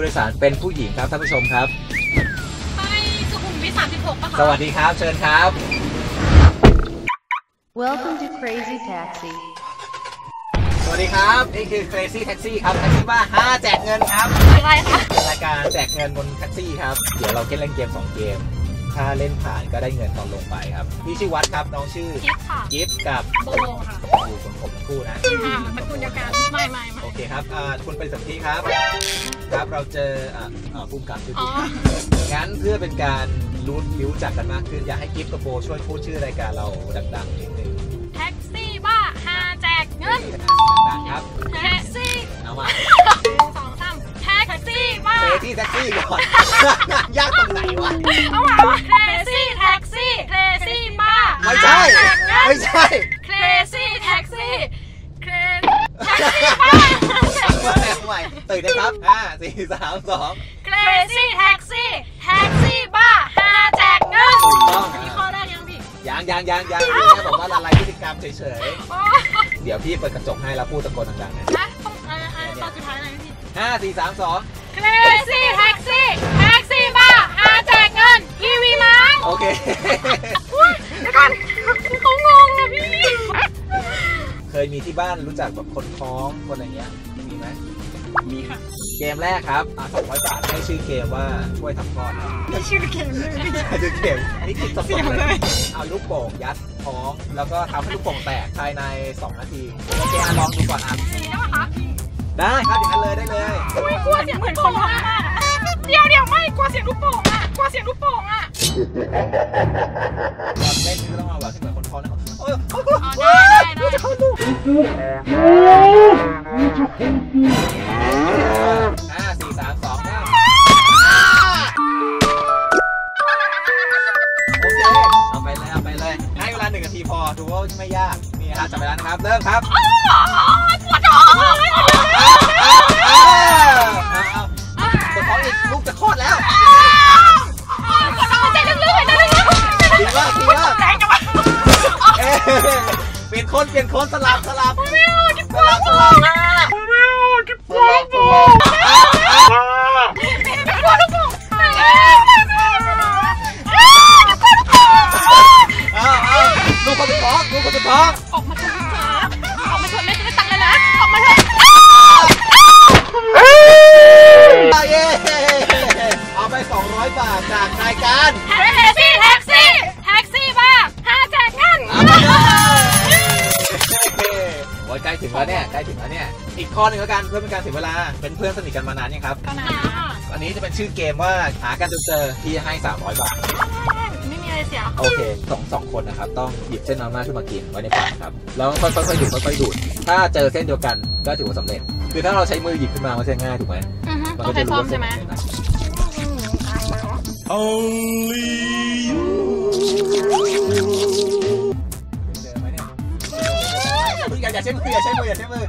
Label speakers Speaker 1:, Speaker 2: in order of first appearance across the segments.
Speaker 1: ผู้โดยสารเป็นผู้หญิงครับท่านผู้ชมครับ
Speaker 2: ไปสุขุมวิท36ป่ะคะ
Speaker 1: สวัสดีครับเชิญครับ
Speaker 3: Welcome to Crazy Taxi.
Speaker 1: สวัสดีครับ นี่คือ Crazy Taxi ครับแท็กซี่บ้า5แจกเงินครับ
Speaker 2: อะไรคะ
Speaker 1: เป็นรายการแจกเงินบนแท็กซี่ครับ เดี๋ยวเราเล่นเกม2เกม ถ้าเล่นผ่านก็ได้เงินตอนลงไปครับพี่ชื่อวัดครับน้องชื่อ
Speaker 2: กิฟค่ะ
Speaker 1: กิฟต์กับ
Speaker 2: โบค่ะ
Speaker 1: อยู่คนผมทั้งคู่นะ
Speaker 2: อ่ามันคุณเดียวกันไม่ไม่ไม่
Speaker 1: โอเคครับอ่าคุณเป็นสัมที่ครับ ครับเราเจออ่าอ่าภูมิกับด้วย
Speaker 2: อ๋อ
Speaker 1: งั้นเพื่อเป็นการรู้รู้จักกันมากขึ้นอยากให้กิฟต์กับโบช่วยพูดชื่อรายการเราดังๆนิดนึง
Speaker 2: แท็กซี่บ้าหาแจกเงิน
Speaker 1: ดังๆครับ
Speaker 2: แท็กซี่
Speaker 1: เอามา
Speaker 2: หนึ่งสองสามแท็กซี่บ้า
Speaker 1: เซที่แท็กซี่ก่อน ยากตรงไหนวะ
Speaker 2: เอามาเครซี่แท็กซี่เครซี่บ้า
Speaker 1: ไม่ใช่
Speaker 2: หาแจกเงิน
Speaker 1: ไม่ใช่
Speaker 2: เครซี่แท็กซี่เครแท็กซี่บ้า
Speaker 1: เอาใหม่เอาใหม่ตื่นนะครับห้าสี่สามสอง
Speaker 2: เครซี่แท็กซี่แท็กซี่บ้าหาแจกเงิน
Speaker 1: ถูกต้อง
Speaker 2: อันนี้ข้อแรกยังพี่
Speaker 1: ยังยังยังยังพี่แค่บอกว่าละลายพฤติกรรมเฉย
Speaker 2: โอ้
Speaker 1: ๆเดี๋ยวพี่เปิดกระจกให้แล้วพูดตะโกนดังๆนะ
Speaker 2: ฮะต้องเอ่อเอ่อตอนสุดท้ายอะไรพี่
Speaker 1: ห้าสี่สามสอง
Speaker 2: เครซี่แท็กซี่ ที่บ้าน
Speaker 1: รู้จักแบบคนท้องคนอะไรเงี้ยมีไหม
Speaker 2: มีค่ะ
Speaker 1: เกมแรกครับอะสองร้อยบาทให้ชื่อเกมว่าช่วยทำคลอดครับ
Speaker 2: มีชื่อเกมเลย
Speaker 1: ชื่อเกมนี่คิดสดๆเลยเอาลูกโป่งยัดท้อง แล้วก็ทำให้ลูกโป่งแตกภายใน 2 นาทีโอเคอะลองดูก่อนอะ
Speaker 2: อย่างนี้ได้ปะคะ
Speaker 1: ได้ครับอย่างนั้นเลยได้เลย
Speaker 2: ไม่กลัวเสียงเหมือนคนทำอะเดี๋ยวเดี๋ยวไม่กลัวเสียงลูกโป่งอะกลัวเสียงลูกโป่งอะ
Speaker 1: ตอนเล่นนี่ก็ต้องเอาแบบที่เหมือนคนท้องนะ เออ
Speaker 2: อ๋อได้ได้ได้
Speaker 1: ห้าสี่สามสองเริ่มโอเค เอาไปเลยเอาไปเลย ให้เวลาหนึ่งนาทีพอ ดูว่าไม่ยาก นี่ครับจับเวลานะครับ เริ่มครับ
Speaker 2: ปวดท้องเลย
Speaker 1: เอาเอาเอาเอาปวดท้องอีกลูกจะคลอดแล้ว คนเปลี่ยนคนสลับสลับ
Speaker 2: ไม่เอาจิ๊บ
Speaker 1: ส
Speaker 2: ปว
Speaker 1: ลั
Speaker 2: ด
Speaker 1: บส
Speaker 2: ท้อ
Speaker 1: ลั
Speaker 2: ง
Speaker 1: บ
Speaker 2: อะ
Speaker 1: ใกล้ถึงแล้วเนี่ยใกล้ถึงแล้วเนี่ยอีกข้อหนึ่งแล้วกันเพื่อเป็นการเสียเวลาเป็นเพื่อนสนิทกันมานานยังครับ
Speaker 2: ก็นะ
Speaker 1: อันนี้จะเป็นชื่อเกมว่าหากันจนเจอที่ให้ 300 บาท
Speaker 2: ไม่มีอะไรเสีย
Speaker 1: โอเคสองสองคนนะครับ ต้องหยิบเส้นมาม่าขึ้นมากินไว้ในปากครับ แล้วค่อยๆค่อยๆดูดค่อยๆดูด ถ้าเจอเส้นเดียวกันก็ถือว่าสำเร็จ คือถ้าเราใช้มือหยิบขึ้นมามันจะง่ายถูกไหม
Speaker 2: อือฮึ
Speaker 1: มัน
Speaker 2: ต้อ
Speaker 1: ก็
Speaker 2: ง
Speaker 1: จะ
Speaker 2: ใช้
Speaker 1: รู้
Speaker 2: ซ่อม
Speaker 1: ว่าเส้
Speaker 2: ใช่
Speaker 1: น
Speaker 2: ไหม
Speaker 1: ไช้มืออย่าใช้มืออย่าใช้มือ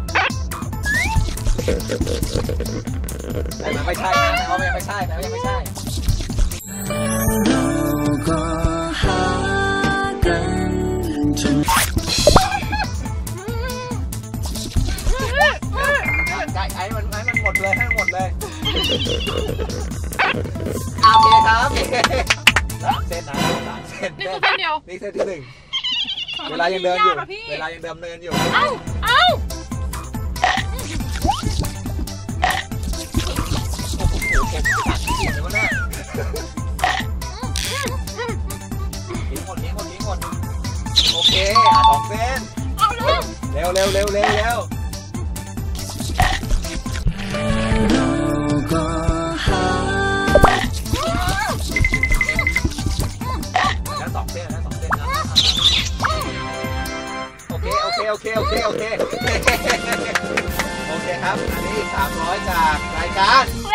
Speaker 1: แต่มันไม่ใช่นะแต่ว่ามันยังไม่ใช่แต่ว่ายังไม่ใช่ใช่ไอ้มันไอ้มันหมดเลยให้มันหมดเลยโอเคครับสามเส้นนะสามเส้น
Speaker 2: นี่คือเส้นเดียว
Speaker 1: นี่เส้นที่หนึ่ง เวลายังเดินอยู่
Speaker 2: กะพี่
Speaker 1: เวลายังเดินเนินอยู่
Speaker 2: เอ้า เอ้า
Speaker 1: เดี๋ยวก่อนนะทิ้งหมดทิ้งหมดทิ้งหมดโอเคอะสองเส้น
Speaker 2: เอาเรื่อง
Speaker 1: เร็วเร็วเร็วเร็วเร็วแล้ว เคโอเคโอเคโอเคโอเคโอเคครับ อันนี้สามร้อยจากรายการ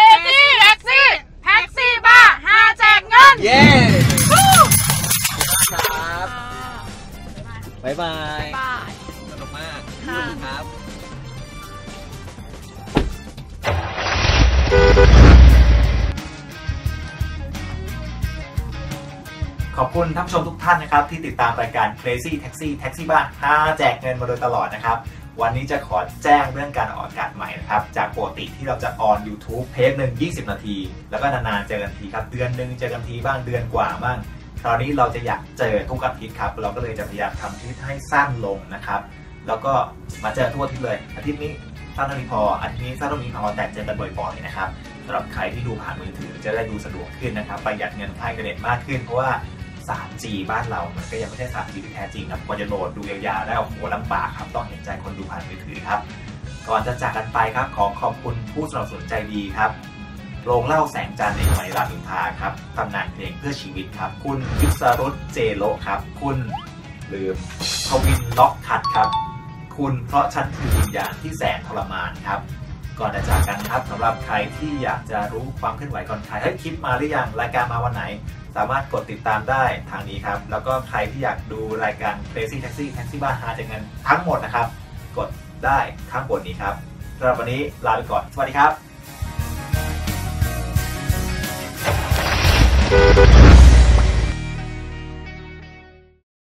Speaker 1: คุณท่านผู้ชมทุกท่านนะครับ ที่ติดตามรายการ Crazy Taxi Taxi บ้านพาแจกเงินมาโดยตลอดนะครับ วันนี้จะขอแจ้งเรื่องการออกอากาศใหม่นะครับ จากปกติที่เราจะออน YouTube เทปหนึ่ง20 นาที แล้วก็นานๆเจอกันทีครับ เดือนหนึ่งเจอกันทีบ้างเดือนกว่าบ้างคราวนี้เราจะอยากเจอทุกอาทิตย์ครับ เราก็เลยจะพยายามทำคลิปให้สั้นลงนะครับ แล้วก็มาเจอทั่วทิตย์เลยอาทิตย์นี้สั้นเท่านี้พออาทิตย์นี้สั้นเท่านี้พอแต่เจอกันบ่อยๆนะครับสำหรับใครที่ดูผ่านมือถือจะได้ดูสะดวกขึ้นนะครับ ประหยัดเงินค่าอินเทอร์เน็ตมากขึ้น เพราะว่า 3G บ้านเรา มันก็ยังไม่ใช่ 3G ที่แท้จริงครับกว่าจะโหลดดูยาวๆได้โอ้โหลำบากครับต้องเห็นใจคนดูผ่านมือถือครับ ก่อนจะจากกันไปครับขอขอบคุณผู้สนับสนุนใจดีครับโรงเล่าแสงจันทร์ในสมัยรามินทาครับตำนานเพลงเพื่อชีวิตครับ คุณวิสรุตเจโลครับ คุณลืมทวินล็อกคัดครับ คุณเพราะฉันคือวิญญาณที่แสนทรมานครับ ก่อนจะจากกันครับสำหรับใครที่อยากจะรู้ความเคลื่อนไหวก่อนใครเฮ้ยคลิปมาหรือยังรายการมาวันไหน สามารถกดติดตามได้ทางนี้ครับ แล้วก็ใครที่อยากดูรายการ Crazy Taxi Taxi บ้านหาจากเงินทั้งหมดนะครับ กดได้ข้างบนนี้ครับสำหรับวันนี้ลาไปก่อนสวัสดีครับ